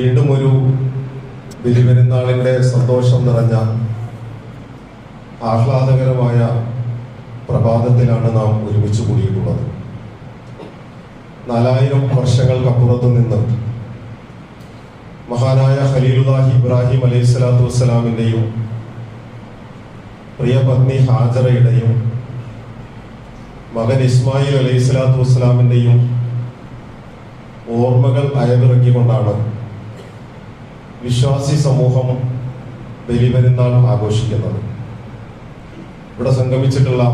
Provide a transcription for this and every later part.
വീണ്ടും ഒരു ബലിപെരുന്നാളിന്റെ സന്തോഷം നിറഞ്ഞ ആഹ്ലാദകരമായ പ്രഭാതത്തിലാണ് നാം ഒരുമിച്ച് കൂടിയിട്ടുള്ളത്. നാലായിരം വർഷങ്ങൾക്കപ്പുറത്തു നിന്ന് മഹാനായ ഖലീലുദാഹി ഇബ്രാഹിം അലൈഹി സ്വലാത്തു വസ്സലാമിന്റെയും പ്രിയ പത്നി ഹാജറയുടെയും മകൻ ഇസ്മായിൽ അലൈഹി സ്വലാത്തു വസ്സലാമിന്റെയും ഓർമ്മകൾ അയവിറക്കിക്കൊണ്ടാണ് വിശ്വാസി സമൂഹം ബലിപെരുന്നാൾ ആഘോഷിക്കുന്നത്. ഇവിടെ സംഗമിച്ചിട്ടുള്ള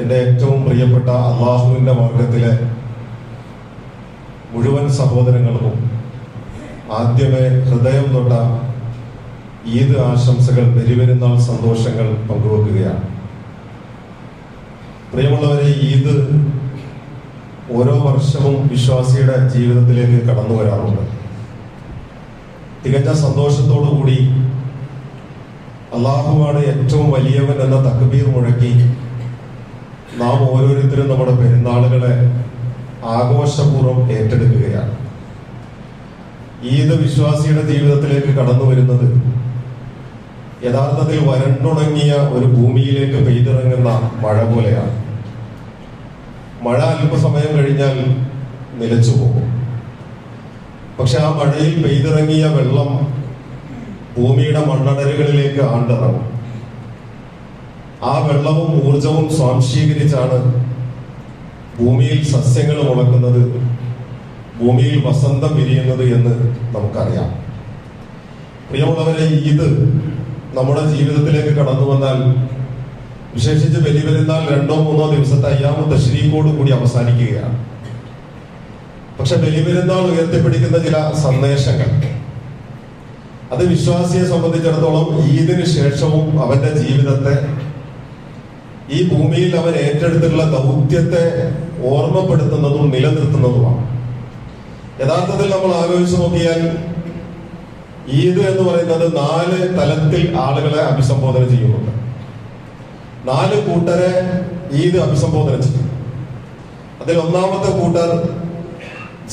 എന്റെ ഏറ്റവും പ്രിയപ്പെട്ട അള്ളാഹുവിന്റെ മാർഗത്തിലെ മുഴുവൻ സഹോദരങ്ങൾക്കും ആദ്യമേ ഹൃദയം തൊട്ട ഈദ് ആശംസകൾ ബലിപെരുന്നാൾ സന്തോഷങ്ങൾ പങ്കുവെക്കുകയാണ്. പ്രിയമുള്ളവരെ ഈദ് ഓരോ വർഷവും വിശ്വാസിയുടെ ജീവിതത്തിലേക്ക് കടന്നു വരാറുണ്ട്. തികഞ്ഞ സന്തോഷത്തോടു കൂടി അള്ളാഹുവാണ് ഏറ്റവും വലിയവൻ എന്ന തക്ബീർ മുഴക്കി നാം ഓരോരുത്തരും നമ്മുടെ പെരുന്നാളുകളെ ആഘോഷപൂർവം ഏറ്റെടുക്കുകയാണ്. ഈദ് വിശ്വാസിയുടെ ജീവിതത്തിലേക്ക് കടന്നു വരുന്നത് യഥാർത്ഥത്തിൽ വരണ്ടുണങ്ങിയ ഒരു ഭൂമിയിലേക്ക് പെയ്തിറങ്ങുന്ന മഴ പോലെയാണ്. മഴ അല്പസമയം കഴിഞ്ഞാൽ നിലച്ചു പോകും. പക്ഷെ ആ മഴയിൽ പെയ്തിറങ്ങിയ വെള്ളം ഭൂമിയുടെ മണ്ണടലുകളിലേക്ക് ആണ്ടിറങ്ങും. ആ വെള്ളവും ഊർജവും സ്വാംശീകരിച്ചാണ് ഭൂമിയിൽ സസ്യങ്ങൾ മുളക്കുന്നത് ഭൂമിയിൽ വസന്തം വിരിയുന്നത് എന്ന് നമുക്കറിയാം. പ്രിയമുള്ളവരെ ഇത് നമ്മുടെ ജീവിതത്തിലേക്ക് കടന്നു വന്നാൽ വിശേഷിച്ച് ബലിപെരുന്നാൾ രണ്ടോ മൂന്നോ ദിവസത്തെ അയ്യാമത്തെ ശ്രീകോട് കൂടി അവസാനിക്കുകയാണ്. പക്ഷെ ബലിപെരുന്നാൾ ഉയർത്തിപ്പിടിക്കുന്ന ചില സന്ദേശങ്ങൾ. അത് വിശ്വാസിയെ സംബന്ധിച്ചിടത്തോളം ഈദിന് ശേഷവും അവന്റെ ജീവിതത്തെ ഈ ഭൂമിയിൽ അവൻ ഏറ്റെടുത്തിട്ടുള്ള ദൗത്യത്തെ ഓർമ്മപ്പെടുത്തുന്നതും നിലനിർത്തുന്നതുമാണ്. യഥാർത്ഥത്തിൽ നമ്മൾ ആലോചിച്ച് നോക്കിയാൽ ഈദ് എന്ന് പറയുന്നത് നാല് തലത്തിൽ ആളുകളെ അഭിസംബോധന ചെയ്യുന്നുണ്ട്. നാല് കൂട്ടരെ ഈദ് അഭിസംബോധന ചെയ്യും. അതിൽ ഒന്നാമത്തെ കൂട്ടർ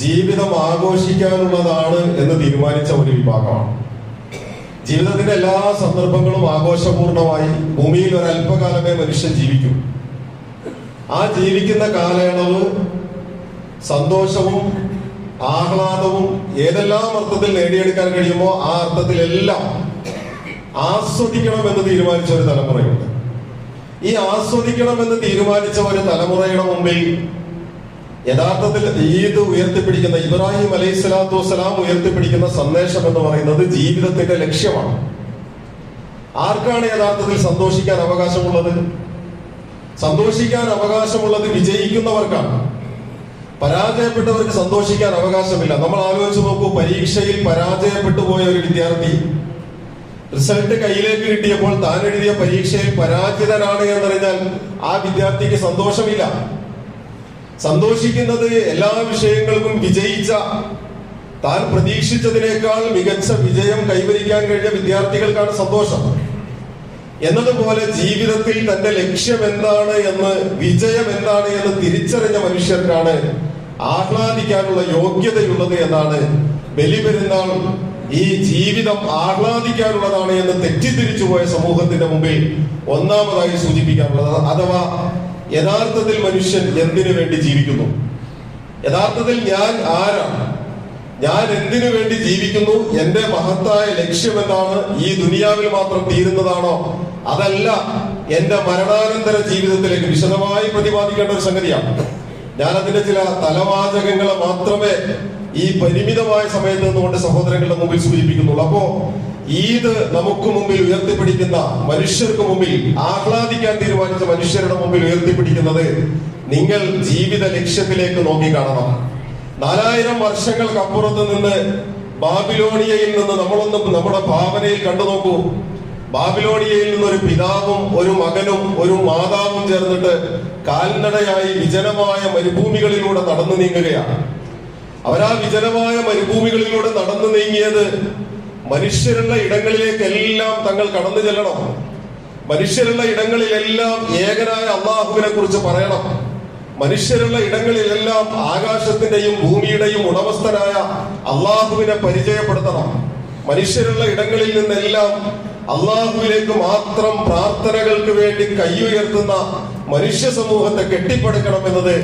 ജീവിതം ആഘോഷിക്കാനുള്ളതാണ് എന്ന് തീരുമാനിച്ച ഒരു വിഭാഗമാണ്. ജീവിതത്തിന്റെ എല്ലാ സന്ദർഭങ്ങളും ആഘോഷപൂർണമായി ഭൂമിയിൽ ഒരു അല്പകാലമേ മനുഷ്യൻ ജീവിക്കും. ആ ജീവിക്കുന്ന കാലയളവ് സന്തോഷവും ആഹ്ലാദവും ഏതെല്ലാം അർത്ഥത്തിൽ നേടിയെടുക്കാൻ കഴിയുമോ ആ അർത്ഥത്തിലെല്ലാം ആസ്വദിക്കണമെന്ന് തീരുമാനിച്ച ഒരു തലമുറയുണ്ട്. ഈ ആസ്വദിക്കണമെന്ന് തീരുമാനിച്ച ഒരു തലമുറയുടെ മുമ്പിൽ യഥാർത്ഥത്തിൽ ഈദ് ഉയർത്തിപ്പിടിക്കുന്ന ഇബ്രാഹിം അലൈഹി സ്വലാത്തു വസ്സലാം ഉയർത്തിപ്പിടിക്കുന്ന സന്ദേശം എന്ന് പറയുന്നത് ജീവിതത്തിന്റെ ലക്ഷ്യമാണ്. ആർക്കാണ് യഥാർത്ഥത്തിൽ സന്തോഷിക്കാൻ അവകാശമുള്ളത്? സന്തോഷിക്കാൻ അവകാശമുള്ളത് വിജയിക്കുന്നവർക്കാണ്. പരാജയപ്പെട്ടവർക്ക് സന്തോഷിക്കാൻ അവകാശമില്ല. നമ്മൾ ആലോചിച്ച് നോക്കൂ പരീക്ഷയിൽ പരാജയപ്പെട്ടു പോയ ഒരു വിദ്യാർത്ഥി റിസൾട്ട് കയ്യിലേക്ക് കിട്ടിയപ്പോൾ താൻ എഴുതിയ പരീക്ഷയിൽ പരാജിതനാണ് എന്നറിഞ്ഞാൽ ആ വിദ്യാർത്ഥിക്ക് സന്തോഷമില്ല. സന്തോഷിക്കുന്നത് എല്ലാ വിഷയങ്ങൾക്കും വിജയിച്ച താൻ പ്രതീക്ഷിച്ചതിനേക്കാൾ മികച്ച വിജയം കൈവരിക്കാൻ കഴിഞ്ഞ വിദ്യാർത്ഥികൾക്കാണ് സന്തോഷം. എന്നതുപോലെ ജീവിതത്തിൽ തന്റെ ലക്ഷ്യം എന്താണ് എന്ന് വിജയം എന്താണ് എന്ന് തിരിച്ചറിഞ്ഞ മനുഷ്യർക്കാണ് ആഹ്ലാദിക്കാനുള്ള യോഗ്യതയുള്ളത് എന്നാണ് ബലിപെരുന്നാൾ ഈ ജീവിതം ആഹ്ലാദിക്കാനുള്ളതാണ് എന്ന് തെറ്റിദ്ധരിച്ചു പോയ സമൂഹത്തിന്റെ മുമ്പിൽ ഒന്നാമതായി സൂചിപ്പിക്കാനുള്ളത് അഥവാ യഥാർത്ഥത്തിൽ മനുഷ്യൻ എന്തിനു വേണ്ടി ജീവിക്കുന്നു? യഥാർത്ഥത്തിൽ ഞാൻ ആരാണ്? ഞാൻ എന്തിനു വേണ്ടി ജീവിക്കുന്നു? എന്റെ മഹത്തായ ലക്ഷ്യം എന്താണ്? ഈ ദുനിയാവിൽ മാത്രം തീരുന്നതാണോ? അതല്ല എന്റെ മരണാനന്തര ജീവിതത്തിലേക്ക് വിശദമായി പ്രതിപാദിക്കേണ്ട ഒരു സംഗതിയാണ്. ഞാൻ അതിന്റെ ചില തലവാചകങ്ങളെ മാത്രമേ ഈ പരിമിതമായ സമയത്ത് നിന്നുകൊണ്ട് സഹോദരങ്ങളുടെ മുമ്പിൽ സൂചിപ്പിക്കുന്നുള്ളൂ. അപ്പോ ഈദ് നമുക്ക് മുമ്പിൽ ഉയർത്തിപ്പിടിക്കുന്ന മനുഷ്യർക്ക് മുമ്പിൽ ആഹ്ലാദിക്കാൻ തീരുമാനിച്ച മനുഷ്യരുടെ മുമ്പിൽ ഉയർത്തിപ്പിടിക്കുന്നത് നിങ്ങൾ ജീവിത ലക്ഷ്യത്തിലേക്ക് നോക്കിക്കാണണം. നാലായിരം വർഷങ്ങൾക്കപ്പുറത്ത് നിന്ന് ബാബിലോണിയയിൽ നിന്ന് നമ്മളൊന്ന് നമ്മുടെ ഭാവനയിൽ കണ്ടു നോക്കൂ. ബാബിലോണിയയിൽ നിന്ന് ഒരു പിതാവും ഒരു മകനും ഒരു മാതാവും ചേർന്നിട്ട് കാൽനടയായി വിജനമായ മരുഭൂമികളിലൂടെ നടന്നു നീങ്ങുകയാണ്. അവരാ വിജനമായ മരുഭൂമികളിലൂടെ നടന്നു നീങ്ങിയത് മനുഷ്യരുള്ള ഇടങ്ങളിലേക്കെല്ലാം തങ്ങൾ കടന്നു ചെല്ലണം. മനുഷ്യരുള്ള ഇടങ്ങളിലെല്ലാം ഏകനായ അള്ളാഹുവിനെ കുറിച്ച് പറയണം. മനുഷ്യരുള്ള ഇടങ്ങളിലെല്ലാം ആകാശത്തിന്റെയും ഭൂമിയുടെയും ഉടമസ്ഥനായ അള്ളാഹുവിനെ പരിചയപ്പെടുത്തണം. മനുഷ്യരുള്ള ഇടങ്ങളിൽ നിന്നെല്ലാം അള്ളാഹുവിലേക്ക് മാത്രം പ്രാർത്ഥനകൾക്ക് വേണ്ടി കൈയുയർത്തുന്ന മനുഷ്യ സമൂഹത്തെ കെട്ടിപ്പടുക്കണം എന്നത്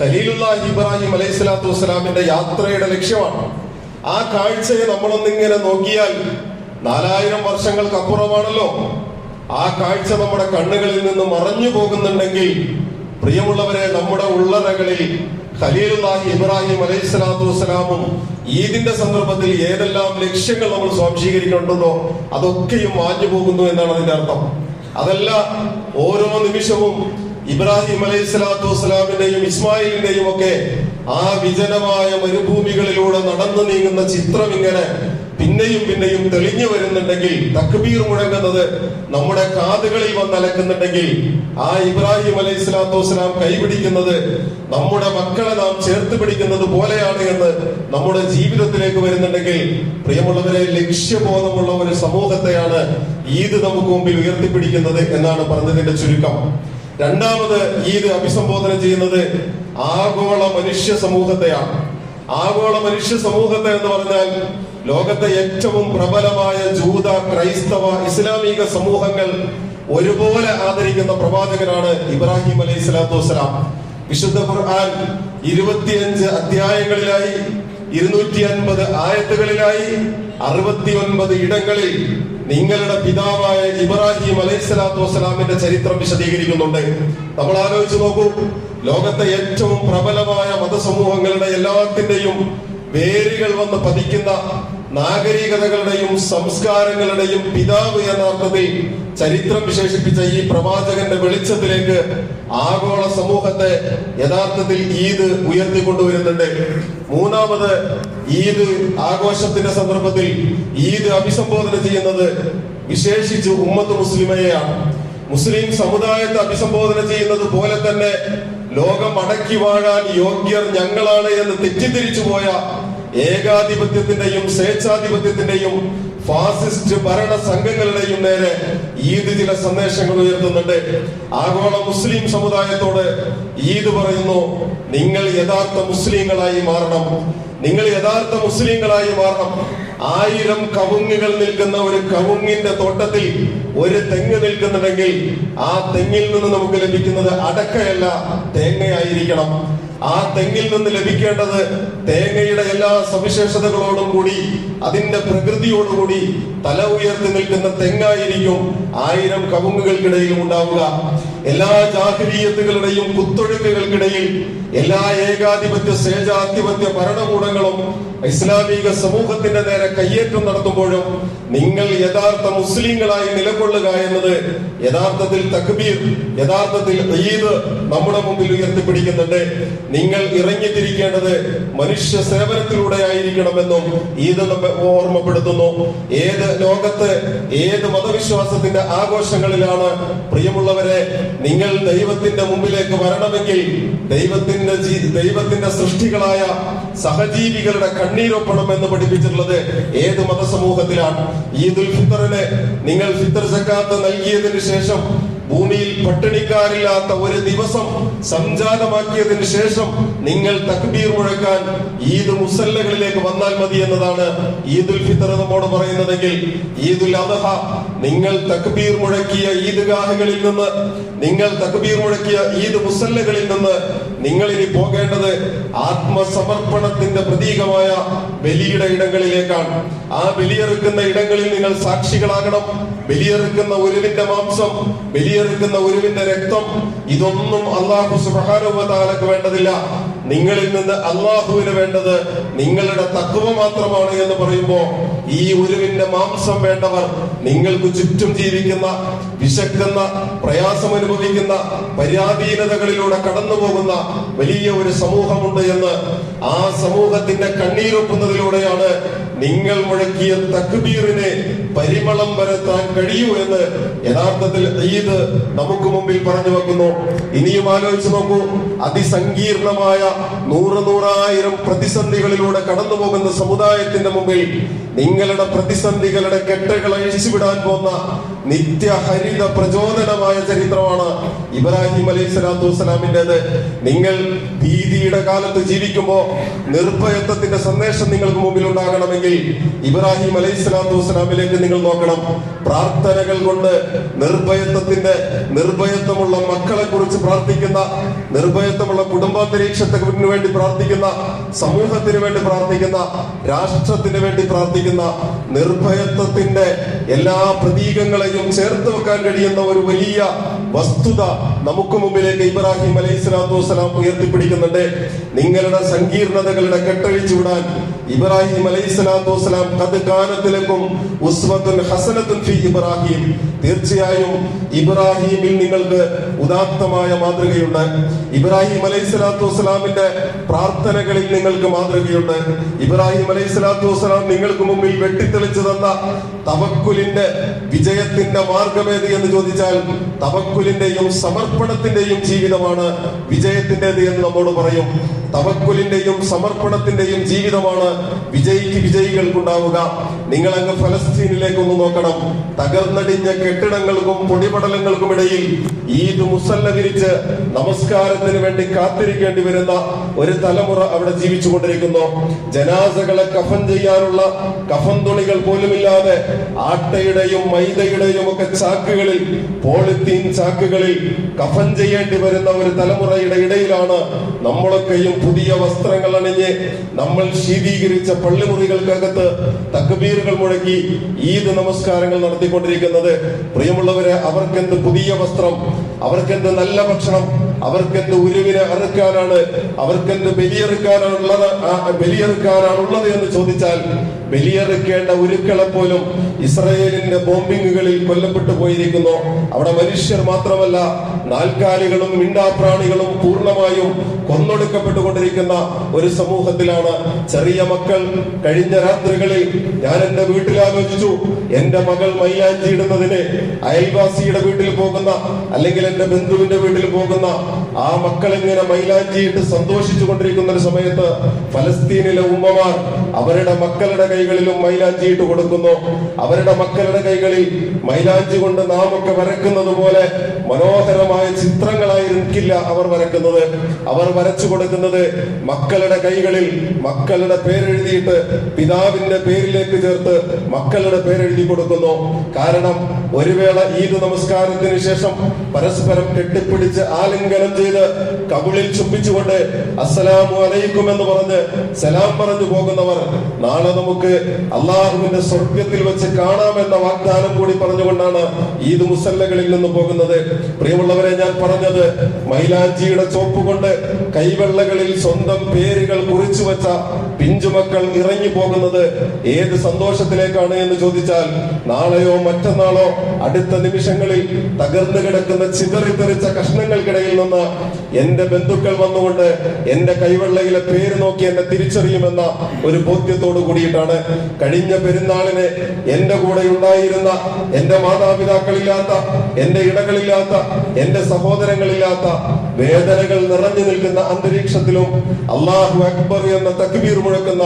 ഖലീലുല്ലാഹി ഇബ്രാഹിം അലൈഹി സ്വലാത്തു വസ്സലാമിന്റെ യാത്രയുടെ ലക്ഷ്യമാണ്. ആ കാഴ്ചയെ നമ്മളൊന്നിങ്ങനെ നോക്കിയാൽ നാലായിരം വർഷങ്ങൾക്കപ്പുറമാണല്ലോ. ആ കാഴ്ച നമ്മുടെ കണ്ണുകളിൽ നിന്ന് മറഞ്ഞു പോകുന്നുണ്ടെങ്കിൽ പ്രിയമുള്ളവരെ നമ്മുടെ ഉള്ളറകളിൽ ഖലീലുല്ലാഹി ഇബ്രാഹിം അലൈഹി സ്വലാത്തു വസ്സലാമും ഈദിന്റെ സന്ദർഭത്തിൽ ഏതെല്ലാം ലക്ഷ്യങ്ങൾ നമ്മൾ സ്വാംശീകരിക്കേണ്ടതോ അതൊക്കെയും മാഞ്ഞു പോകുന്നു എന്നാണ് അതിന്റെ അർത്ഥം. അതല്ല ഓരോ നിമിഷവും ഇബ്രാഹിം അലൈഹി സ്വലാത്തു വസ്സലാമിന്റെയും ഇസ്മായിലിന്റെയും ഒക്കെ ആ വിജനമായ മരുഭൂമികളിലൂടെ നടന്നു നീങ്ങുന്ന ചിത്രം ഇങ്ങനെ പിന്നെയും പിന്നെയും തെളിഞ്ഞു വരുന്നുണ്ടെങ്കിൽ തക്ബീർ മുഴങ്ങുന്നത് നമ്മുടെ കാതുകളിൽ വന്നലക്കുന്നുണ്ടെങ്കിൽ ആ ഇബ്രാഹിം അലൈഹി സ്വലാത്തു വസ്സലാം കൈപിടിക്കുന്നത് നമ്മുടെ മക്കളെ നാം ചേർത്ത് പിടിക്കുന്നത് പോലെയാണ് എന്ന് നമ്മുടെ ജീവിതത്തിലേക്ക് വരുന്നുണ്ടെങ്കിൽ പ്രിയമുള്ളവരെ ലക്ഷ്യബോധമുള്ള ഒരു സമൂഹത്തെയാണ് ഈദ് നമുക്ക് മുമ്പിൽ ഉയർത്തിപ്പിടിക്കുന്നത് എന്നാണ് പറഞ്ഞതിന്റെ ചുരുക്കം. രണ്ടാമത് ഈദ് അഭിസംബോധന ചെയ്യുന്നത് ആഗോള മനുഷ്യ സമൂഹത്തെയാണ്. ആഗോള മനുഷ്യ സമൂഹത്തെ എന്ന് പറഞ്ഞാൽ ലോകത്തെ ഏറ്റവും പ്രബലമായ ജൂത ക്രൈസ്തവ ഇസ്ലാമിക സമൂഹങ്ങൾ ഒരുപോലെ ആദരിക്കുന്ന പ്രവാചകനാണ് ഇബ്രാഹിം അലൈഹി സ്വലാത്തു വസ്സലാം. വിശുദ്ധ ഖുർആൻ ഇരുപത്തിയഞ്ച് അധ്യായങ്ങളിലായി ഇരുന്നൂറ്റി അൻപത് ആയത്തുകളിലായി അറുപത്തി ഒൻപത് ഇടങ്ങളിൽ നിങ്ങളുടെ പിതാവായ ഇബ്രാഹിം അലൈഹി സ്വലാത്തു വസ്സലാമിന്റെ ചരിത്രം വിശദീകരിക്കുന്നുണ്ട്. നമ്മൾ ആലോചിച്ച് നോക്കൂ ലോകത്തെ ഏറ്റവും പ്രബലമായ മതസമൂഹങ്ങളുടെ എല്ലാത്തിന്റെയും വേരുകൾ വന്ന് പതിക്കുന്ന നാഗരികതകളുടെയും സംസ്കാരങ്ങളുടെയും പിതാവ് എന്ന അർത്ഥത്തിൽ ചരിത്രം വിശേഷിപ്പിച്ച ഈ പ്രവാചകന്റെ വെളിച്ചത്തിലേക്ക് ആഗോള സമൂഹത്തെ യഥാർത്ഥത്തിൽ ഈദ് ഉയർത്തിക്കൊണ്ടുവരുന്നുണ്ട്. മൂന്നാമത് ഈദ് ആഘോഷത്തിന്റെ സന്ദർഭത്തിൽ ഈദ് അഭിസംബോധന ചെയ്യുന്നത് വിശേഷിച്ച് ഉമ്മത്ത് മുസ്ലിമയെയാണ്. മുസ്ലിം സമുദായത്തെ അഭിസംബോധന ചെയ്യുന്നത് പോലെ തന്നെ ലോകം അടക്കി വാഴാൻ യോഗ്യർ ഞങ്ങളാണ് എന്ന് തെറ്റിദ്ധരിച്ചു പോയ ഏകാധിപത്യത്തിന്റെയും സ്വേച്ഛാധിപത്യത്തിന്റെയും ഫാസിസ്റ്റ് ഭരണ സംഘങ്ങളുടെയും നേരെ ഈദ് ചില സന്ദേശങ്ങൾ ഉയർത്തുന്നുണ്ട്. ആഗോള മുസ്ലിം സമുദായത്തോട് ഈദ് പറയുന്നു നിങ്ങൾ യഥാർത്ഥ മുസ്ലിങ്ങളായി മാറണം. നിങ്ങൾ യഥാർത്ഥ മുസ്ലിങ്ങളായി മാറണം. ആയിരം കവുങ്ങുകൾ നിൽക്കുന്ന ഒരു കവുങ്ങിന്റെ തോട്ടത്തിൽ ഒരു തെങ്ങ് നിൽക്കുന്നുണ്ടെങ്കിൽ ആ തെങ്ങിൽ നിന്ന് നമുക്ക് ലഭിക്കുന്നത് അടക്കയല്ല തേങ്ങയായിരിക്കണം. ആ തെങ്ങിൽ നിന്ന് ലഭിക്കേണ്ടത് തേങ്ങയുടെ എല്ലാ സവിശേഷതകളോടും കൂടി അതിന്റെ പ്രകൃതിയോടുകൂടി തല ഉയർത്തി നിൽക്കുന്ന തെങ്ങായിരിക്കും ആയിരം കവുങ്ങുകൾക്കിടയിൽ ഉണ്ടാവുക. എല്ലാ ജാഹിരീയത്തുകളുടെയും കുത്തൊഴുക്കുകൾക്കിടയിൽ എല്ലാ ഏകാധിപത്യ സേജാധിപത്യ ഭരണകൂടങ്ങളും ഇസ്ലാമിക സമൂഹത്തിന്റെ നേരെ കയ്യേറ്റം നടത്തുമ്പോഴും നിങ്ങൾ യഥാർത്ഥ മുസ്ലിങ്ങളായി നിലകൊള്ളുക എന്നത് യഥാർത്ഥത്തിൽ തക്ബീർ യഥാർത്ഥത്തിൽ ഈദ് നമ്മുടെ മുമ്പിൽ ഉയർത്തിപ്പിടിക്കുന്നുണ്ട്. നിങ്ങൾ ഇറങ്ങിത്തിരിക്കേണ്ടത് മനുഷ്യ സേവനത്തിലൂടെ ആയിരിക്കണമെന്നും ഈദ് നമ്മെ ഓർമ്മപ്പെടുത്തുന്നു. ഏത് ലോകത്ത് ഏത് മതവിശ്വാസത്തിന്റെ ആഘോഷങ്ങളിലാണ് പ്രിയമുള്ളവരെ നിങ്ങൾ ദൈവത്തിന്റെ മുമ്പിലേക്ക് വരണമെങ്കിൽ ദൈവത്തിന്റെ ദൈവത്തിന്റെ സൃഷ്ടികളായ സഹജീവികളുടെ കണ്ണീരൊപ്പണം എന്ന് പഠിപ്പിച്ചിട്ടുള്ളത് ഏത് മതസമൂഹത്തിലാണ്? ഈദുൽ ഫിത്തറിന് നിങ്ങൾ ഫിത്തർ സക്കാത്ത് നൽകിയതിനു ശേഷം ഭൂമിയിൽ പട്ടിണിക്കാരില്ലാത്ത ഒരു ദിവസം സംജാതമാക്കിയതിനു ശേഷം നിങ്ങൾ തക്ബീർ മുഴക്കാൻ ഈദ് മുസല്ലകളിലേക്ക് വന്നാൽ മതി എന്നതാണ് ഈദുൽ ഫിത്തർ നമ്മോട് പറയുന്നതെങ്കിൽ ഈദുൽ അദ്ഹ. നിങ്ങൾ തക്ബീർ മുഴക്കിയ ഈദ്ഗാഹുകളിൽ നിന്ന് നിങ്ങൾ തക്ബീർ മുഴക്കിയ ഈദ് മുസല്ലകളിൽ നിന്ന് നിങ്ങൾ ഇനി പോകേണ്ടത് ആത്മസമർപ്പണത്തിന്റെ പ്രതീകമായ ബലിയുടെ ഇടങ്ങളിലേക്കാണ്. ആ ബലിയെറുക്കുന്ന ഇടങ്ങളിൽ നിങ്ങൾ സാക്ഷികളാകണം. ബലിയെറുക്കുന്ന ഒരുവിന്റെ മാംസം ബലിയെറുക്കുന്ന ഒരുവിന്റെ രക്തം ഇതൊന്നും അള്ളാഹു സുബാനുവതാലക്ക് വേണ്ടതില്ല. നിങ്ങളിൽ നിന്ന് അള്ളാഹുവിന് വേണ്ടത് നിങ്ങളുടെ തത്വ മാത്രമാണ് എന്ന് പറയുമ്പോ ഈ ഉരുവിന്റെ മാംസം വേണ്ടവർ നിങ്ങൾക്ക് ചുറ്റും ജീവിക്കുന്ന വിശക്കുന്ന പ്രയാസം അനുഭവിക്കുന്ന പരാധീനതകളിലൂടെ കടന്നു പോകുന്ന വലിയ ഒരു സമൂഹമുണ്ട് എന്ന് ആ സമൂഹത്തിന്റെ കണ്ണീരൊപ്പുന്നതിലൂടെയാണ് നിങ്ങൾ മുഴക്കിയ തക്ബീറിനെ പരിമളം വരുത്താൻ കഴിയൂ എന്ന് യഥാർത്ഥത്തിൽ ഈദ് നമുക്ക് മുമ്പിൽ പറഞ്ഞു വെക്കുന്നു. ഇനിയും ആലോചിച്ച് നോക്കൂ. അതിസങ്കീർണമായ നൂറ് നൂറായിരം പ്രതിസന്ധികളിലൂടെ കടന്നു പോകുന്ന സമുദായത്തിന്റെ മുമ്പിൽ നിങ്ങളുടെ പ്രതിസന്ധികളുടെ കെട്ടുകൾ അഴിച്ചുവിടാൻ പോകുന്ന നിത്യഹരിത പ്രചോദനമായ ചരിത്രമാണ് ഇബ്രാഹിം അലൈഹി സ്വലാത്തു വസ്സലാമിന്റെത്. നിങ്ങൾ ഭീതിയുടെ കാലത്ത് ജീവിക്കുമ്പോൾ നിർഭയത്വത്തിന്റെ സന്ദേശം നിങ്ങൾക്ക് മുമ്പിൽ ഉണ്ടാകണമെങ്കിൽ ഇബ്രാഹിം അലൈഹി സ്വലാത്തു വസ്സലാമിലേക്ക് നിങ്ങൾ നോക്കണം. പ്രാർത്ഥനകൾ കൊണ്ട് നിർഭയത്വത്തിന്റെ നിർഭയത്വമുള്ള മക്കളെ കുറിച്ച് പ്രാർത്ഥിക്കുന്ന നിർഭയത്വമുള്ള കുടുംബാന്തരീക്ഷത്തിന് വേണ്ടി പ്രാർത്ഥിക്കുന്ന സമൂഹത്തിന് വേണ്ടി പ്രാർത്ഥിക്കുന്ന രാഷ്ട്രത്തിന് വേണ്ടി പ്രാർത്ഥിക്കുന്ന നിർഭയത്വത്തിന്റെ എല്ലാ പ്രതീകങ്ങളെയും ചേർത്ത് വെക്കാൻ കഴിയുന്ന ഒരു വലിയ വസ്തുത നമുക്ക് മുമ്പിലേക്ക് ഇബ്രാഹിം അലൈഹി സ്വലാത്തു വസ്സലാം ഉയർത്തിപ്പിടിക്കുന്നുണ്ട്. നിങ്ങളുടെ സങ്കീർണതകളുടെ കെട്ടഴിച്ചു വിടാൻ ഇബ്രാഹിം അലൈഹി സ്വലാത്തു വസ്സലാം കത് കാലത്തിലേക്കും ഉസ്വത്തുൻ ഹസനത്തുൻ ഫി ഇബ്രാഹിം. തീർച്ചയായും ഇബ്രാഹിമിൽ നിങ്ങൾക്ക് ഉദാത്തമായ മാതൃകയുണ്ട്. ഇബ്രാഹിം അലൈഹി സ്വലാത്തു വസ്സലാമിന്റെ പ്രാർത്ഥനകളിൽ നിങ്ങൾക്ക് മാതൃകയുണ്ട്. ഇബ്രാഹിം അലൈഹി സ്വലാത്തു വസ്സലാം നിങ്ങൾക്ക് മുമ്പിൽ വെട്ടിത്തെളിച്ചു തന്ന തവക്കുലിന്റെ വിജയത്തിന്റെ മാർഗമേത് എന്ന് ചോദിച്ചാൽ തവക്കുലിന്റെയും സമർപ്പണത്തിന്റെയും ജീവിതമാണ് വിജയത്തിന്റെത് എന്ന് നമ്മോട് പറയും. തവക്കുലിന്റെയും സമർപ്പണത്തിന്റെയും ജീവിതമാണ് വിജയിക്ക് വിജയികൾക്കുണ്ടാവുക. നിങ്ങൾ അങ്ങ് ഫലസ്തീനിലേക്ക് ഒന്ന് നോക്കണം. തകർന്നടിഞ്ഞ കെട്ടിടങ്ങൾക്കും പൊടിപടലങ്ങൾക്കും ഇടയിൽ ഈദ് മുസല്ല വിരിച്ച് നമസ്കാരത്തിന് വേണ്ടി കാത്തിരിക്കേണ്ടി വരുന്ന ഒരു തലമുറ അവിടെ ജീവിച്ചുകൊണ്ടിരിക്കുന്നു. ജനാസകളെ കഫൻ ചെയ്യാനുള്ള കഫൻ തുണികൾ പോലുമില്ലാതെ ആട്ടയുടെയും മൈദയുടെയും ഒക്കെ ചാക്കുകളിൽ പോളിത്തീൻ ചാക്കുകളിൽ കഫൻ ചെയ്യേണ്ടി വരുന്ന ഒരു തലമുറയുടെ ഇടയിലാണ് നമ്മളൊക്കെയും പുതിയ വസ്ത്രങ്ങൾ അണിഞ്ഞ് നമ്മൾ ശീതീകരിച്ച പള്ളിമുറികൾക്കകത്ത് തക്ബീറുകൾ മുഴക്കി ഈദ് നമസ്കാരങ്ങൾ നടത്തിക്കൊണ്ടിരിക്കുന്നത്. പ്രിയമുള്ളവരെ അവർക്കെന്ത് പുതിയ വസ്ത്രം? അവർക്കെന്ത് നല്ല ഭക്ഷണം? അവർക്കെന്ത് ഉരുവിനെ അറുക്കാനാണ് അവർക്കെന്ത് ബലിയെറുക്കാനാണുള്ളത്? ബലിയെറുക്കാനാണുള്ളത് എന്ന് ചോദിച്ചാൽ ബലിയെറുക്കേണ്ട ഉരുക്കളെ പോലും ഇസ്രയേലിന്റെ ബോംബിങ്ങുകളിൽ കൊല്ലപ്പെട്ടു പോയിരിക്കുന്നു. അവിടെ മനുഷ്യർ മാത്രമല്ല നാൽക്കാലികളും മിണ്ടാപ്രാണികളും പൂർണമായും കൊന്നൊടുക്കപ്പെട്ടുകൊണ്ടിരിക്കുന്ന ഒരു സമൂഹത്തിലാണ് ചെറിയ മക്കൾ കഴിഞ്ഞ രാത്രികളിൽ ഞാൻ എന്റെ വീട്ടിൽ ആലോചിച്ചു. എന്റെ മകൾ മൈലാഞ്ചി ഇടുന്നതിന് അയൽവാസിയുടെ വീട്ടിൽ പോകുന്ന അല്ലെങ്കിൽ എന്റെ ബന്ധുവിന്റെ വീട്ടിൽ പോകുന്ന ആ മക്കൾ ഇങ്ങനെ മൈലാഞ്ചിയിട്ട് സന്തോഷിച്ചു കൊണ്ടിരിക്കുന്ന ഒരു സമയത്ത് ഫലസ്തീനിലെ ഉമ്മമാർ അവരുടെ മക്കളുടെ കൈകളിലും മൈലാഞ്ചിയിട്ട് കൊടുക്കുന്നു. അവരുടെ മക്കളുടെ കൈകളിൽ മൈലാഞ്ചി കൊണ്ട് നാമൊക്കെ വരക്കുന്നത് പോലെ മനോഹരമായ ചിത്രങ്ങളായിരിക്കില്ല അവർ വരക്കുന്നത് അവർ വരച്ചു കൊടുക്കുന്നത് മക്കളുടെ കൈകളിൽ മക്കളുടെ പേരെഴുതിയിട്ട് പിതാവിന്റെ പേരിലേക്ക് ചേർത്ത് മക്കളുടെ പേരെഴുതി കൊടുക്കുന്നു. കാരണം ഒരു വേള ഈദ് നമസ്കാരത്തിന് ശേഷം പരസ്പരം കെട്ടിപ്പിടിച്ച് ആലിംഗനം ചെയ്ത് കബുളിൽ ചുംബിച്ചുകൊണ്ട് അസ്സലാമു അലൈക്കും എന്ന് പറഞ്ഞ് സലാം പറഞ്ഞു പോകുന്നവർ നാളെ നമുക്ക് അള്ളാഹുവിന്റെ സ്വർഗത്തിൽ വെച്ച് കാണാമെന്ന വാഗ്ദാനം കൂടി പറഞ്ഞുകൊണ്ടാണ് ഈദ് മുസല്ലകളിൽ നിന്ന് പോകുന്നത്. പ്രിയമുള്ളവരെ ഞാൻ പറഞ്ഞത് മൈലാഞ്ചിയുടെ ചോപ്പ് കൊണ്ട് കൈവെള്ളകളിൽ സ്വന്തം പേരുകൾ കുറിച്ചു വെച്ച പിഞ്ചുമക്കൾ ഇറങ്ങി പോകുന്നത് ഏത് സന്തോഷത്തിലേക്കാണ് എന്ന് ചോദിച്ചാൽ നാളെയോ മറ്റന്നാളോ അടുത്ത നിമിഷങ്ങളിൽ തകർന്നു കിടക്കുന്ന ചിതറിത്തെറിച്ച കഷ്ണങ്ങൾക്കിടയിൽ നിന്ന് എന്റെ ബന്ധുക്കൾ വന്നുകൊണ്ട് എന്റെ കൈവെള്ളയിലെ പേര് നോക്കി എന്നെ തിരിച്ചറിയുമെന്ന ഒരു ബോധ്യത്തോടു കൂടിയിട്ടാണ് കഴിഞ്ഞ പെരുന്നാളിന് എന്റെ കൂടെ ഉണ്ടായിരുന്ന എന്റെ മാതാപിതാക്കളില്ലാത്ത എന്റെ ഇടകളില്ലാത്ത എന്റെ സഹോദരങ്ങളില്ലാത്ത വേദനകൾ നിറഞ്ഞു നിൽക്കുന്ന അന്തരീക്ഷത്തിലും അള്ളാഹു അക്ബർ എന്ന തക്ബീർ മുഴക്കുന്ന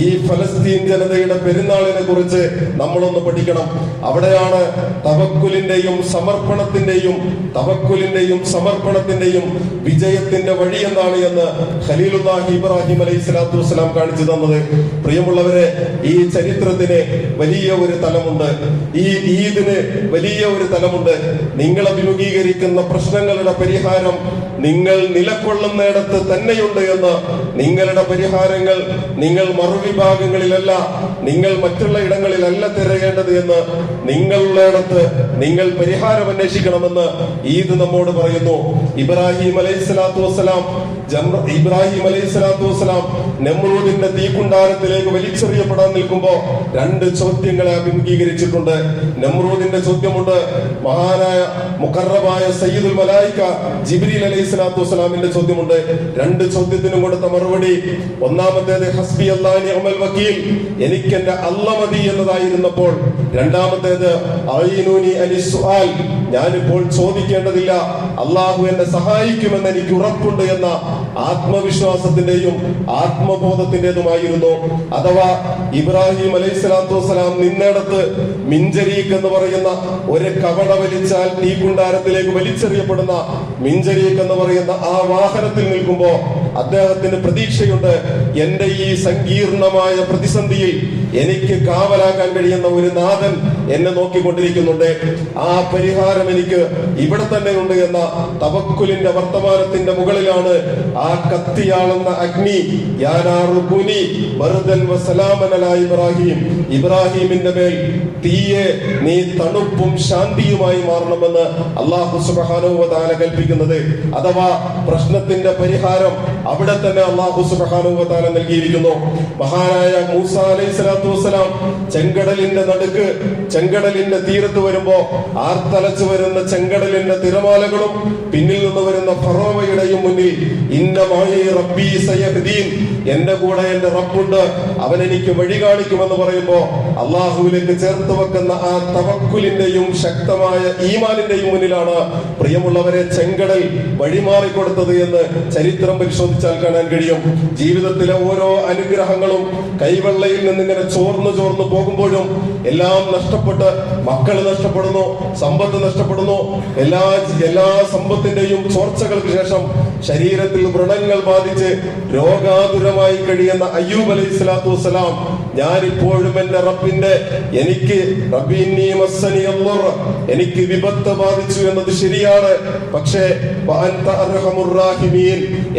ഈ ഫലസ്തീൻ ജനതയുടെ പെരുന്നാളിനെ കുറിച്ച് നമ്മളൊന്ന് പഠിക്കണം. അവിടെയാണ് തവക്കുലിന്റെയും സമർപ്പണത്തിന്റെയും തവക്കുലിന്റെയും സമർപ്പണത്തിന്റെയും വിജയത്തിന്റെ വഴി എന്താണ് എന്ന് ഖലീലുല്ലാഹി ഇബ്രാഹിം അലൈഹി സ്വലാത്തു വസ്സലാം കാണിച്ചു തന്നത്. പ്രിയമുള്ളവരെ ഈ ചരിത്രത്തിന് വലിയ ഒരു തലമുണ്ട്. ഈ ഈദിന് വലിയ ഒരു തലമുണ്ട്. നിങ്ങൾ അഭിമുഖീകരിക്കുന്ന പ്രശ്നങ്ങളുടെ പരിഹാരം നിങ്ങൾ നിലകൊള്ളുന്നിടത്ത് തന്നെയുണ്ട് എന്ന് നിങ്ങളുടെ പരിഹാരങ്ങൾ നിങ്ങൾ മറുവിഭാഗങ്ങളിലല്ല നിങ്ങൾ മറ്റുള്ള ഇടങ്ങളിലല്ല തിരയേണ്ടത് എന്ന് നിങ്ങളുള്ളിടത്ത് നിങ്ങൾ പരിഹാരം അന്വേഷിക്കണമെന്ന് ഈദ് നമ്മോട് പറയുന്നു. ഇബ്രാഹിം അലൈഹി സ്വലാത്തു വസ്സലാം ഇബ്രാഹിം അലൈഹി സ്വലാത്തു വസ്സലാം നെമ്രൂദിന്റെ തീക്കുണ്ടാരത്തിലേക്ക് വലിച്ചെറിയപ്പെടാൻ നിൽക്കുമ്പോ രണ്ട് ചോദ്യങ്ങളെ അഭിമുഖീകരിച്ചിട്ടുണ്ട്. നെമ്രൂദിന്റെ ചോദ്യമുണ്ട് മഹാനായ മുഖറബായ സയ്യിദുൽ മലായിക്ക ജിബ്രീൽ അലൈഹി സ്വലാത്തു വസ്സലാമിന്റെ ചോദ്യമുണ്ട്. രണ്ട് ചോദ്യത്തിനും കൊടുത്ത മറുപടി ഒന്നാമത്തേത് ഹസ്ബി അല്ലാഹി അമൽ വക്കീൽ എനിക്ക് എന്റെ അല്ല മതി എന്നതായിരുന്നപ്പോൾ രണ്ടാമത്തേത് ഞാനിപ്പോൾ ചോദിക്കേണ്ടതില്ല അള്ളാഹു എന്നെ സഹായിക്കുമെന്ന് എനിക്ക് ഉറപ്പുണ്ട് എന്ന ആത്മവിശ്വാസത്തിന്റെയും ആത്മബോധത്തിന്റേതുമായിരുന്നു. അഥവാ ഇബ്രാഹിം അലൈഹി സ്വലാത്തു വസ്സലാം നിന്നിടത്ത് മിഞ്ചരീക്ക് എന്ന് പറയുന്ന ഒരു കവട വലിച്ചാൽ തീക്കുണ്ടാരത്തിലേക്ക് വലിച്ചെറിയപ്പെടുന്ന മിഞ്ചരീക്ക് എന്ന് പറയുന്ന ആ വാഹനത്തിൽ നിൽക്കുമ്പോ അദ്ദേഹത്തിന് പ്രതീക്ഷയുണ്ട് എന്റെ ഈ സങ്കീർണമായ പ്രതിസന്ധിയിൽ എനിക്ക് കാവലാക്കാൻ കഴിയുന്ന ഒരു നാഥൻ എന്നെ നോക്കിക്കൊണ്ടിരിക്കുന്നുണ്ട്. ആ പരിഹാരം എനിക്ക് ഇവിടെ തന്നെ ഉണ്ട് എന്ന തവക്കുലിന്റെ വർത്തമാനത്തിന്റെ മുകളിലാണ് ആ കത്തിയാളുന്ന അഗ്നി. ഇബ്രാഹിം. ഇബ്രാഹിമിന്റെ മേൽ തീയെ നീ തണുപ്പും ശാന്തിയുമായി മാറണമെന്ന് അള്ളാഹു സുബാനുവതാല കൽപ്പിക്കുന്നത്. അഥവാ പ്രശ്നത്തിന്റെ പരിഹാരം അവിടെ തന്നെ അള്ളാഹു സുബാനുവതാല നൽകിയിരിക്കുന്നു. മഹാനായ മൂസ അലൈഹി സ്വലാത്തു വസ്സലാം ചെങ്കടലിന്റെ നടുക്ക് ചെങ്കടലിന്റെ തീരത്ത് വരുമ്പോ ആർത്തലച്ചു വരുന്ന ചെങ്കടലിന്റെ തിരമാലകളും പിന്നിൽ നിന്ന് വരുന്ന ഫറോവയുടെയും മുന്നിൽ ഇന്നമായി റബ്ബി സയ്യദീൻ എന്റെ കൂടെ എന്റെ റബ്ബുണ്ട് അവൻ എനിക്ക് വഴി കാണിക്കുമെന്ന് പറയുമ്പോ അള്ളാഹുവിലേക്ക് ചേർത്ത് വെക്കുന്ന ആ തവക്കുലിന്റെയും ശക്തമായ ഈമാനിന്റെയും മുന്നിലാണ് പ്രിയമുള്ളവരെ ചെങ്കടൽ വഴിമാറിക്കൊടുത്തത് എന്ന് ചരിത്രം പരിശോധിച്ചാൽ കാണാൻ കഴിയും. ജീവിതത്തിലെ ഓരോ അനുഗ്രഹങ്ങളും കൈവെള്ളയിൽ നിന്നിങ്ങനെ ചോർന്നു ചോർന്നു പോകുമ്പോഴും എല്ലാം നഷ്ടപ്പെട്ട് മക്കൾ നഷ്ടപ്പെടുന്നു സമ്പത്ത് നഷ്ടപ്പെടുന്നു എല്ലാ എല്ലാ സമ്പത്തിന്റെയും ചോർച്ചകൾക്ക് ശേഷം ശരീരത്തിൽ വ്രണങ്ങൾ ബാധിച്ച് രോഗാതുരമായി കഴിയുന്ന അയ്യൂബ് അലൈഹി സ്വലാത്തു വസ്സലാം ഞാൻ ഇപ്പോഴും എന്റെ റബ്ബിന്റെ എനിക്ക് എനിക്ക് വിപത്ത് ബാധിച്ചു എന്നത് ശരിയാണ് പക്ഷേ.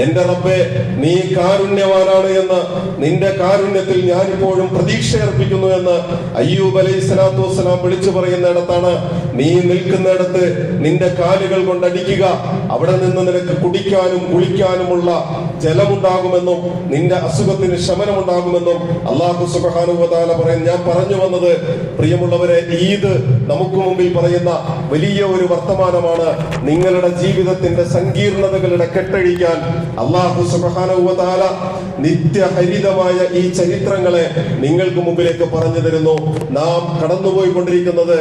എന്റെ റബ്ബെ നീ കാരുണ്യവാനാണ് എന്ന് നിന്റെ കാരുണ്യത്തിൽ ഞാനിപ്പോഴും പ്രതീക്ഷ അർപ്പിക്കുന്നു എന്ന് അയ്യൂബ് അലൈഹി സ്വലാത്തു വസ്സലാം വിളിച്ചു പറയുന്നിടത്താണ് നീ നിൽക്കുന്നിടത്ത് നിന്റെ കാലുകൾ കൊണ്ടടിക്കുക. അവിടെ നിന്ന് നിനക്ക് കുടിക്കാനും കുളിക്കാനുമുള്ള ജലമുണ്ടാകുമെന്നും നിന്റെ അസുഖത്തിന് ശമനമുണ്ടാകുമെന്നും അള്ളാഹു സുബാനുവതാല പറയും ഞാൻ പറഞ്ഞു വന്നത്. പ്രിയമുള്ളവരെ ഈദ് നമുക്ക് മുമ്പിൽ പറയുന്ന വലിയ ഒരു വർത്തമാനമാണ്. നിങ്ങളുടെ ജീവിതത്തിന്റെ സങ്കീർണതകളുടെ കെട്ടഴിക്കാൻ അള്ളാഹു സുബാനുവതാല നിത്യഹരിതമായ ഈ ചരിത്രങ്ങളെ നിങ്ങൾക്ക് മുമ്പിലേക്ക് പറഞ്ഞു തരുന്നു. നാം കടന്നുപോയിക്കൊണ്ടിരിക്കുന്നത്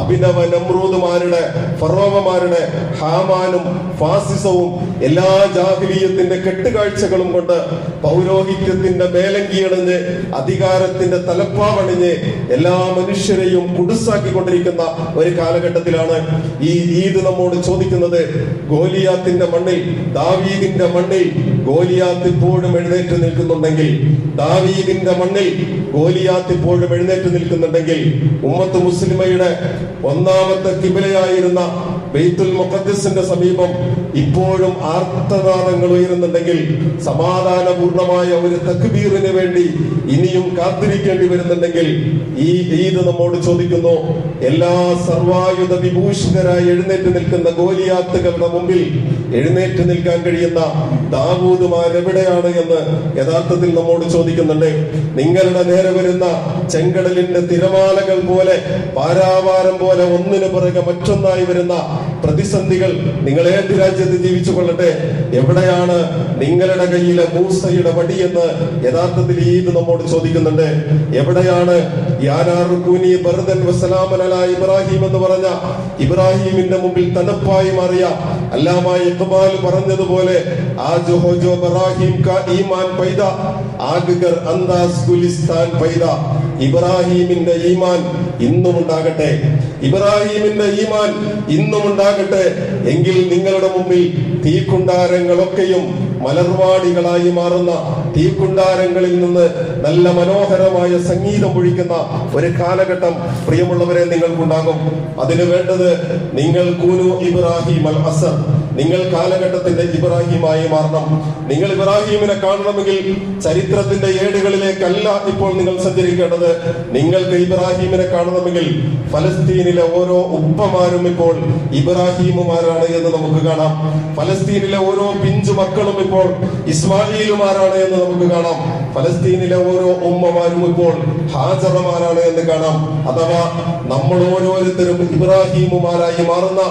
അഭിനവ നമ്രൂദുമാരുടെ ഫറോവമാരുടെ ഹാമാനും ഫാസിസവും എല്ലാ ജാഹിലീയത്തിന്റെ കെട്ടുകാഴ്ചകളും കൊണ്ട് പൗരോഹിത്യത്തിന്റെ മേലങ്കിയണിഞ്ഞ് അധികാരത്തിന്റെ തലപ്പാവണിഞ്ഞ് എല്ലാ മനുഷ്യരെയും കുടുസാക്കിക്കൊണ്ടിരിക്കുന്ന ഒരു കാലഘട്ടത്തിലാണ് ഈ ഈദ് നമ്മോട് ചോദിക്കുന്നത്. ഗോലിയാത്തിന്റെ മണ്ണിൽ ദാവീദിന്റെ മണ്ണിൽ ഗോലിയാത്ത് ഇപ്പോഴും എഴുന്നേറ്റ് നിൽക്കുന്നുണ്ടെങ്കിൽ ദാവീദിന്റെ മണ്ണിൽ ഗോലിയാത്ത് ഇപ്പോഴും എഴുന്നേറ്റ് നിൽക്കുന്നുണ്ടെങ്കിൽ ഉമ്മത്ത് മുസ്ലിമയുടെ ഒന്നാമത്തെ കിബിലയായിരുന്ന ബെയ്ത്തുൽ മുഖദ്സിന്റെ സമീപം ഇപ്പോഴും ആർത്തനാദങ്ങൾ ഉയരുന്നുണ്ടെങ്കിൽ സമാധാനപൂർണമായ ഒരു തക്ബീറിന് വേണ്ടി ഇനിയും കാത്തിരിക്കേണ്ടി വരുന്നുണ്ടെങ്കിൽ ഈ ഈദ് നമ്മോട് ചോദിക്കുന്നു എല്ലാ സർവായുധ വിഭൂഷിതരായി എഴുന്നേറ്റ് നിൽക്കുന്ന ഗോലിയാത്തുകളുടെ മുമ്പിൽ എഴുന്നേറ്റ് നിൽക്കാൻ കഴിയുന്ന ദാവൂദുമാരെവിടെയാണ് എന്ന് യഥാർത്ഥത്തിൽ നമ്മോട് ചോദിക്കുന്നുണ്ട്. നിങ്ങളുടെ നേരെ വരുന്ന ചെങ്കടലിന്റെ തിരമാലകൾ പോലെ പാരാവാരം പോലെ ഒന്നിനു പുറകെ മറ്റൊന്നായി വരുന്ന പ്രതിസന്ധികൾ നിങ്ങൾ ഏത് രാജ്യത്ത് ജീവിച്ചു കൊള്ളട്ടെ എവിടെയാണ് നിങ്ങളുടെ കയ്യിലെ മൂസയുടെ വടി എന്ന് യഥാർത്ഥത്തിൽ ഈദ് നമ്മോട് ചോദിക്കുന്നുണ്ട്. എവിടെയാണ് ഇബ്രാഹിം എന്ന് പറഞ്ഞ ഇബ്രാഹിമിന്റെ മുമ്പിൽ തണുപ്പായി മാറിയ അല്ലാമ ഇഖ്ബാൽ പറഞ്ഞതുപോലെ കാ ഈമാൻ പൈദ ഗുലിസ്ഥാൻ പൈദ ഇബ്രാഹിമിന്റെ ഈമാൻ ഇന്നും ഉണ്ടാകട്ടെ. ഇബ്രാഹിമിന്റെ ഈമാൻ ഇന്നും ഉണ്ടാകട്ടെ. എങ്കിൽ നിങ്ങളുടെ മുമ്പിൽ തീക്കുണ്ടാരങ്ങളൊക്കെയും മലർവാടികളായി മാറുന്ന തീക്കുണ്ടാരങ്ങളിൽ നിന്ന് നല്ല മനോഹരമായ സംഗീതം ഒഴിക്കുന്ന ഒരു കാലഘട്ടം പ്രിയമുള്ളവരെ നിങ്ങൾക്കുണ്ടാകും. അതിനു വേണ്ടത് നിങ്ങൾ കൂനു ഇബ്രാഹിം അൽ അസർ നിങ്ങൾ കാലഘട്ടത്തിന്റെ ഇബ്രാഹിമായി മാറണം. നിങ്ങൾ ഇബ്രാഹിമിനെ കാണണമെങ്കിൽ ചരിത്രത്തിന്റെ ഏടുകളിലേക്കല്ല ഇപ്പോൾ നിങ്ങൾ സഞ്ചരിക്കേണ്ടത്. നിങ്ങൾക്ക് ഇബ്രാഹിമിനെ കാണണമെങ്കിൽ ഫലസ്തീനിലെ ഓരോ ഉപ്പമാരും ഇപ്പോൾ ഇബ്രാഹിമുമാരാണ് എന്ന് നമുക്ക് കാണാം. ഫലസ്തീനിലെ ഓരോ പിഞ്ചു മക്കളും ഇപ്പോൾ ഇസ്മായിലുമാരാണ് എന്ന് നമുക്ക് കാണാം. ഫലസ്തീനിലെ ഓരോ ഉമ്മമാരും ഇപ്പോൾ ഹാജറമാരാണ് എന്ന് കാണാം. അഥവാ നമ്മൾ ഓരോരുത്തരും ഇബ്രാഹീമുമാരായി മാറുന്ന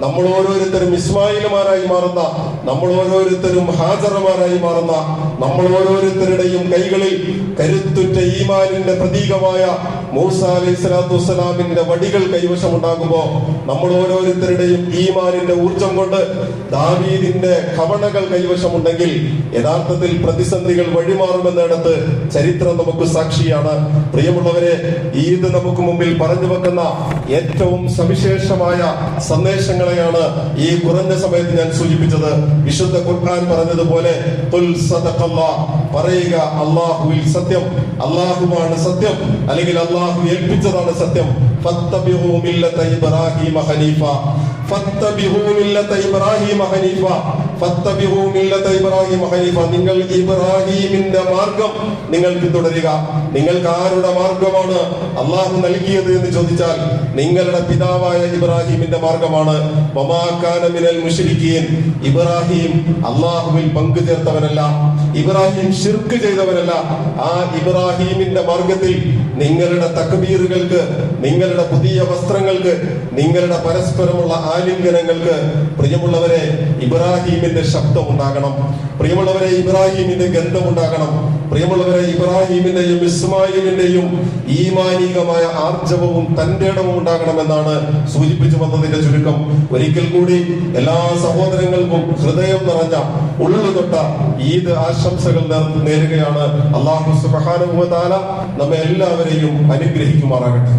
നമ്മൾ ഓരോരുത്തരും ഇസ്മായിലുമാരായി മാറുന്ന നമ്മൾ ഓരോരുത്തരും ഹാജറമാരായി മാറുന്ന നമ്മൾ ഓരോരുത്തരുടെയും കൈകളിൽ കരുത്തുറ്റ ഈമാനിന്റെ പ്രതീകമായ മൂസ അലൈഹി സ്വലാത്തു വസ്സലാമിന്റെ വടികൾ കൈവശമുണ്ടാകുമ്പോ നമ്മൾ ഓരോരുത്തരുടെയും ഈമാനിന്റെ ഊർജം കൊണ്ട് ദാവീദിന്റെ കവണകൾ കൈവശമുണ്ടെങ്കിൽ യഥാർത്ഥത്തിൽ പ്രതിസന്ധികൾ വഴിമാറുമെന്നിടത്ത് ചരിത്രം നമുക്ക് സാക്ഷിയാണ്. പ്രിയമുള്ളവരെ ഈദ് നമുക്ക് മുമ്പിൽ പറഞ്ഞു വെക്കുന്ന ഏറ്റവും സവിശേഷമായ സന്ദേശങ്ങളെയാണ് ഈ കുറഞ്ഞ സമയത്ത് ഞാൻ സൂചിപ്പിച്ചത്. വിശുദ്ധ ഖുർആൻ പറഞ്ഞതുപോലെ പറയുക അള്ളാഹുവിൽ സത്യം. അള്ളാഹുവാണ് സത്യം. അല്ലെങ്കിൽ അള്ളാഹു ഏൽപ്പിച്ചതാണ് സത്യം. ഇബ്രാഹിം ഹനീഫ ഇബ്രാഹിം ഹനീഫ നിങ്ങൾ ഇബ്രാഹിമിന്റെ മാർഗം നിങ്ങൾ പിന്തുടരുക നിങ്ങൾക്ക് ആരുടെ മാർഗമാണ് അള്ളാഹു നൽകിയത് എന്ന് ചോദിച്ചാൽ നിങ്ങളുടെ പിതാവായ ഇബ്രാഹിമിന്റെ മാർഗമാണ്. ഇബ്രാഹിം അള്ളാഹുവിൽ പങ്കു ചേർത്തവനല്ല. ഇബ്രാഹിം ഷിർക്ക് ചെയ്തവരല്ല ആ ഇബ്രാഹിമിന്റെ മാർഗത്തിൽ നിങ്ങളുടെ തക്ബീറുകൾക്ക് നിങ്ങളുടെ പുതിയ വസ്ത്രങ്ങൾക്ക് നിങ്ങളുടെ പരസ്പരമുള്ള ആലിംഗനങ്ങൾക്ക് പ്രിയമുള്ളവരെ ഇബ്രാഹീമിന്റെ ശബ്ദം ഉണ്ടാകണം പ്രിയമുള്ളവരെ ഇബ്രാഹിമിന്റെ ഗന്ധം ഉണ്ടാകണം പ്രിയമുള്ളവരെ ഇബ്രാഹിമിന്റെയും ഇസ്മായിലിന്റെയും ഈമാനികമായ ആർജവവും തന്റെ ഇടവും ഉണ്ടാകണമെന്നാണ് സൂചിപ്പിച്ചു വന്നതിന്റെ ചുരുക്കം. ഒരിക്കൽ കൂടി എല്ലാ സഹോദരങ്ങൾക്കും ഹൃദയം നിറഞ്ഞ ഉള്ളു തൊട്ട ഈദ് ആശംസകൾ നേരുകയാണ്. അള്ളാഹു വ നമ്മെ എല്ലാവരെയും അനുഗ്രഹിക്കുമാറാകട്ടെ.